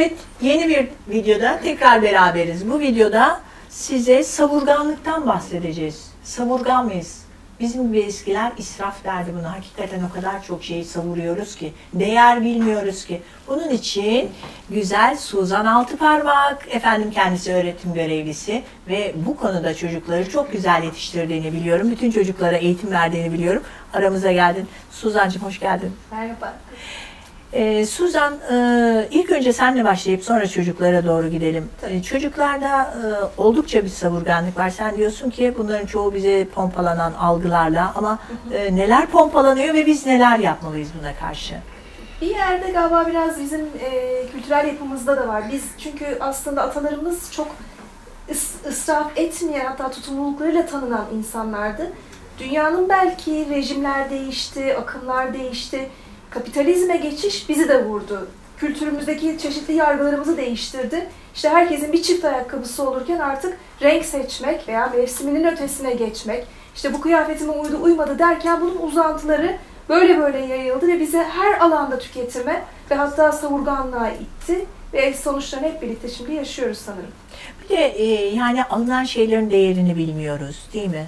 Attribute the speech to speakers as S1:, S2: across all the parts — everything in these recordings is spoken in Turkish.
S1: Evet, yeni bir videoda tekrar beraberiz. Bu videoda size savurganlıktan bahsedeceğiz. Savurgan mıyız? Bizim gibi eskiler israf derdi bunu. Hakikaten o kadar çok şeyi savuruyoruz ki. Değer bilmiyoruz ki. Bunun için güzel Suzan Altıparmak, efendim kendisi öğretim görevlisi ve bu konuda çocukları çok güzel yetiştirdiğini biliyorum. Bütün çocuklara eğitim verdiğini biliyorum. Aramıza geldin. Suzan'cığım hoş geldin.
S2: Merhaba.
S1: Ee, Suzan, e, ilk önce senle başlayıp sonra çocuklara doğru gidelim. Ee, çocuklarda e, oldukça bir savurganlık var. Sen diyorsun ki bunların çoğu bize pompalanan algılarla ama e, neler pompalanıyor ve biz neler yapmalıyız buna karşı?
S2: Bir yerde galiba biraz bizim e, kültürel yapımızda da var. Biz çünkü aslında atalarımız çok ıs- ısraf etmeyen hatta tutumluluklarıyla tanınan insanlardı. Dünyanın belki rejimler değişti, akımlar değişti. Kapitalizme geçiş bizi de vurdu. Kültürümüzdeki çeşitli yargılarımızı değiştirdi. İşte herkesin bir çift ayakkabısı olurken artık renk seçmek veya mevsiminin ötesine geçmek, işte bu kıyafetime uydu uymadı derken bunun uzantıları böyle böyle yayıldı ve bizi her alanda tüketime ve hatta savurganlığa itti ve sonuçlarını hep birlikte şimdi yaşıyoruz sanırım.
S1: Bir de e, yani alınan şeylerin değerini bilmiyoruz değil mi?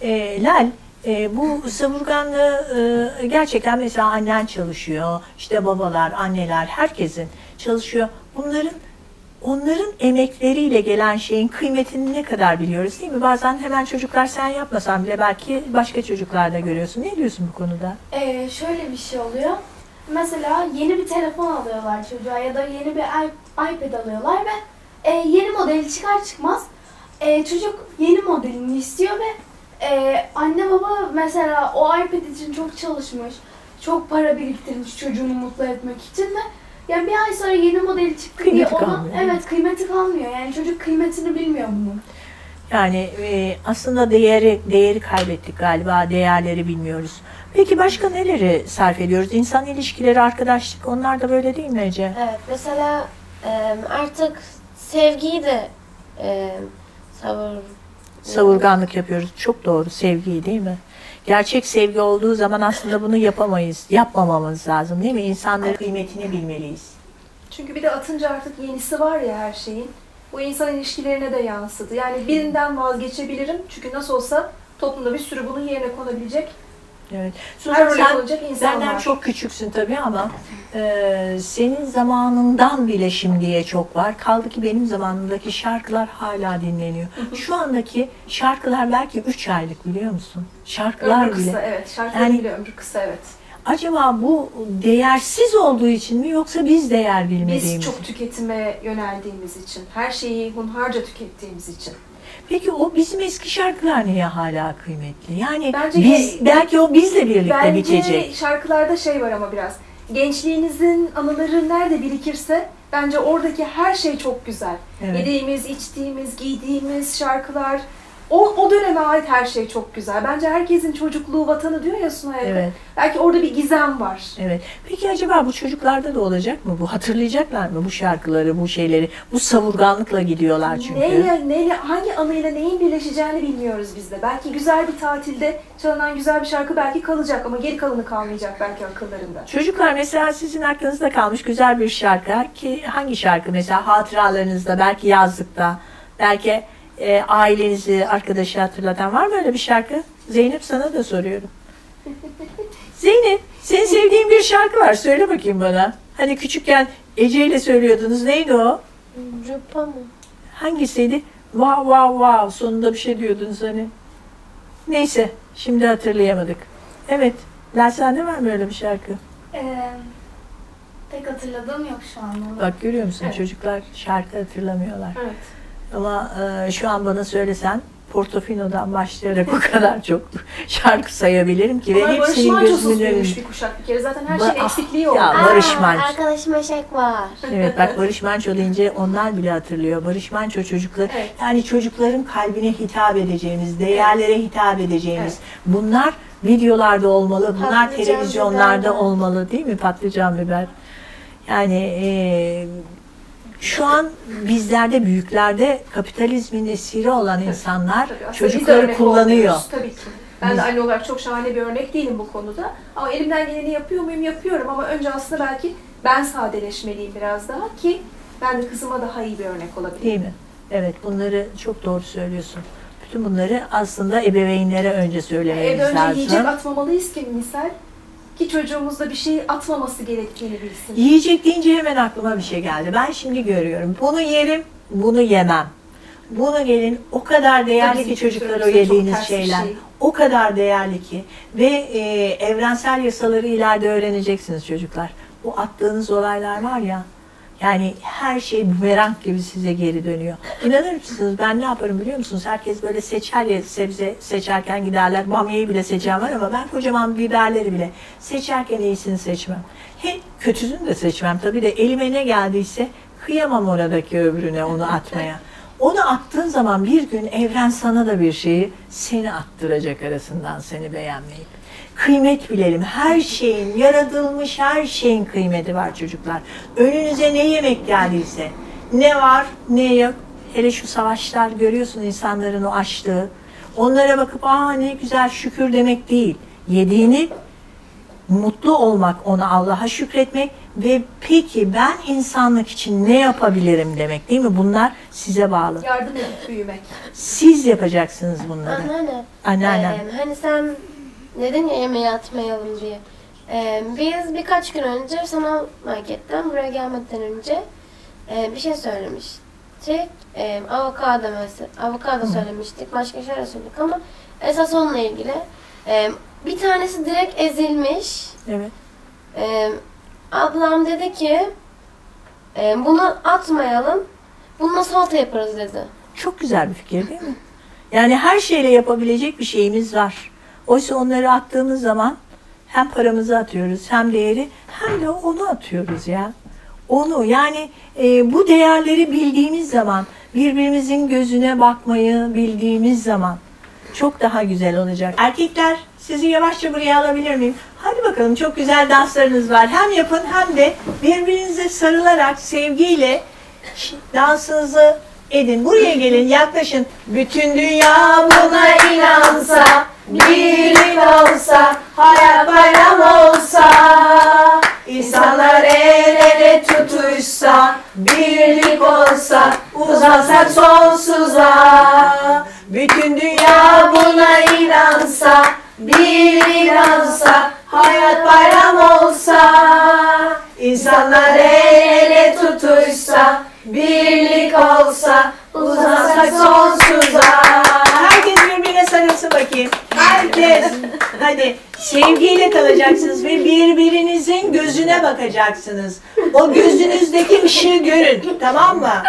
S1: E, Lal, e, bu savurganlığı e, gerçekten mesela annen çalışıyor, işte babalar, anneler, herkesin çalışıyor. Bunların onların emekleriyle gelen şeyin kıymetini ne kadar biliyoruz değil mi? Bazen hemen çocuklar sen yapmasan bile belki başka çocuklar da görüyorsun. Ne diyorsun bu konuda?
S3: Ee, şöyle bir şey oluyor. Mesela yeni bir telefon alıyorlar çocuğa ya da yeni bir iPad alıyorlar ve e, yeni modeli çıkar çıkmaz e, çocuk yeni modelini istiyor ve e, anne baba mesela o iPad için çok çalışmış, çok para biriktirmiş çocuğunu mutlu etmek için ve yani bir ay sonra yeni modeli çıktı
S1: Kıymeti
S3: diye ona
S1: kalmıyor.
S3: evet kıymeti kalmıyor. Yani çocuk kıymetini bilmiyor bunun.
S1: Yani e, aslında değeri değeri kaybettik galiba. Değerleri bilmiyoruz. Peki başka neleri sarf ediyoruz? İnsan ilişkileri, arkadaşlık onlar da böyle değil mi Ece?
S4: Evet, mesela e, artık sevgiyi de e, savur...
S1: Savurganlık yapıyoruz. Çok doğru. Sevgi değil mi? Gerçek sevgi olduğu zaman aslında bunu yapamayız. Yapmamamız lazım değil mi? İnsanların kıymetini bilmeliyiz.
S2: Çünkü bir de atınca artık yenisi var ya her şeyin. Bu insan ilişkilerine de yansıdı. Yani birinden vazgeçebilirim çünkü nasıl olsa toplumda bir sürü bunun yerine konabilecek,
S1: Evet. Suzan sen
S2: var.
S1: çok küçüksün tabii ama e, senin zamanından bile şimdiye çok var. Kaldı ki benim zamanımdaki şarkılar hala dinleniyor. Şu andaki şarkılar belki 3 aylık biliyor musun? Şarkılar
S2: ömrü
S1: bile.
S2: kısa evet. Şarkıların
S1: Yani-
S2: bile ömrü kısa evet.
S1: Acaba bu değersiz olduğu için mi yoksa biz değer bilmediğimiz
S2: Biz çok
S1: mi?
S2: tüketime yöneldiğimiz için, her şeyi hunharca tükettiğimiz için.
S1: Peki o bizim eski şarkılar niye hala kıymetli? Yani
S2: Bence
S1: biz
S2: ge-
S1: belki o bizle birlikte
S2: Bence
S1: bitecek.
S2: şarkılarda şey var ama biraz. Gençliğinizin anıları nerede birikirse bence oradaki her şey çok güzel.
S1: Evet.
S2: Yediğimiz, içtiğimiz, giydiğimiz şarkılar, o, o döneme ait her şey çok güzel. Bence herkesin çocukluğu vatanı diyor ya Sunay.
S1: Evet.
S2: Belki orada bir gizem var.
S1: Evet. Peki acaba bu çocuklarda da olacak mı bu? Hatırlayacaklar mı bu şarkıları, bu şeyleri? Bu savurganlıkla gidiyorlar çünkü.
S2: Neyle, neyle, hangi anıyla neyin birleşeceğini bilmiyoruz biz de. Belki güzel bir tatilde çalınan güzel bir şarkı belki kalacak ama geri kalanı kalmayacak belki akıllarında.
S1: Çocuklar mesela sizin aklınızda kalmış güzel bir şarkı ki hangi şarkı mesela hatıralarınızda belki yazlıkta belki e, ailenizi arkadaşı hatırlatan var mı öyle bir şarkı? Zeynep sana da soruyorum. Zeynep senin sevdiğin bir şarkı var söyle bakayım bana. Hani küçükken Ece ile söylüyordunuz neydi o?
S4: Rupa mı?
S1: Hangisiydi? Wow wow wow sonunda bir şey diyordunuz hani. Neyse şimdi hatırlayamadık. Evet. Lasane var mı öyle bir şarkı?
S3: Ee, pek hatırladığım yok şu an.
S1: Bak görüyor musun
S2: Evet.
S1: çocuklar şarkı hatırlamıyorlar.
S2: Evet.
S1: Ama e, şu an bana söylesen Portofino'dan başlayarak o kadar çok şarkı sayabilirim ki ve
S2: Onlar Barış
S1: hepsinin
S2: Manço'suz büyümüş bir kuşak bir kere. Zaten her
S1: Ba-
S2: şeyin
S1: ah,
S2: eksikliği
S1: ya,
S2: oldu.
S1: Aa, Barış Manço.
S4: Arkadaşım Eşek var.
S1: Evet bak Barış Manço deyince onlar bile hatırlıyor. Barış Manço çocuklar
S2: Evet.
S1: yani çocukların kalbine hitap edeceğimiz, değerlere hitap edeceğimiz
S2: Evet.
S1: bunlar videolarda olmalı, bunlar
S4: Patlıcan
S1: televizyonlarda
S4: biber.
S1: olmalı değil mi? Patlıcan biber. Yani e, şu an bizlerde büyüklerde kapitalizmin esiri olan insanlar
S2: Tabii,
S1: çocukları kullanıyor.
S2: Tabii ki. Ben de anne olarak çok şahane bir örnek değilim bu konuda. Ama elimden geleni yapıyor muyum? Yapıyorum ama önce aslında belki ben sadeleşmeliyim biraz daha ki ben de kızıma daha iyi bir örnek olabilirim.
S1: Değil mi? Evet bunları çok doğru söylüyorsun. Bütün bunları aslında ebeveynlere önce
S2: Evde
S1: söylememiz
S2: önce
S1: lazım.
S2: yiyecek atmamalıyız ki misal ki çocuğumuz da bir şey atmaması gerektiğini bilsin.
S1: Yiyecek deyince hemen aklıma bir şey geldi. Ben şimdi görüyorum. Bunu yerim, bunu yemem. Bunu gelin o kadar değerli
S2: Bizim
S1: ki çocuklar o yediğiniz şeyler.
S2: şey.
S1: O kadar değerli ki. Ve e, evrensel yasaları ileride öğreneceksiniz çocuklar. Bu attığınız olaylar var ya. Yani her şey bumerang gibi size geri dönüyor. İnanır mısınız ben ne yaparım biliyor musunuz? Herkes böyle seçer ya sebze seçerken giderler. Bamyayı bile seçen var ama ben kocaman biberleri bile seçerken iyisini seçmem. He, kötüsünü de seçmem. Tabii de elime ne geldiyse kıyamam oradaki öbürüne onu atmaya. Onu attığın zaman bir gün evren sana da bir şeyi seni attıracak arasından seni beğenmeyip. Kıymet bilelim. Her şeyin, yaratılmış her şeyin kıymeti var çocuklar. Önünüze ne yemek geldiyse, ne var ne yok. Hele şu savaşlar görüyorsun insanların o açlığı. Onlara bakıp aa ne güzel şükür demek değil. Yediğini mutlu olmak, ona Allah'a şükretmek ve peki ben insanlık için ne yapabilirim demek değil mi? Bunlar size bağlı.
S2: Yardım edip büyümek.
S1: Siz yapacaksınız bunları.
S4: Anneanne.
S1: Anneannem.
S4: Ee, hani sen dedin ya yemeği atmayalım diye. Ee, biz birkaç gün önce sanal marketten buraya gelmeden önce e, bir şey söylemiştik. E, avokado mesela. Avokado söylemiştik. Başka şeyler söyledik ama esas onunla ilgili. E, bir tanesi direkt ezilmiş.
S1: Evet.
S4: E, ablam dedi ki e, bunu atmayalım. Bununla salata yaparız dedi.
S1: Çok güzel bir fikir değil mi? Yani her şeyle yapabilecek bir şeyimiz var. Oysa onları attığımız zaman hem paramızı atıyoruz hem değeri hem de onu atıyoruz ya. Onu yani e, bu değerleri bildiğimiz zaman birbirimizin gözüne bakmayı bildiğimiz zaman çok daha güzel olacak. Erkekler sizi yavaşça buraya alabilir miyim? Hadi bakalım çok güzel danslarınız var. Hem yapın hem de birbirinize sarılarak sevgiyle dansınızı edin. Buraya gelin yaklaşın. Bütün dünya buna inansa, birlik olsa, hayat bayram olsa, insanlar el ele tutuşsa, birlik olsa, uzansak sonsuza. Bütün dünya buna inansa, birlik olsa, hayat bayram olsa, insanlar el ele tutuşsa, birlik olsa, uzansak sonsuza. Herkes birbirine sarılsın bakayım. Herkes. Hadi sevgiyle kalacaksınız ve birbirinizin gözüne bakacaksınız. O gözünüzdeki ışığı görün. Tamam mı?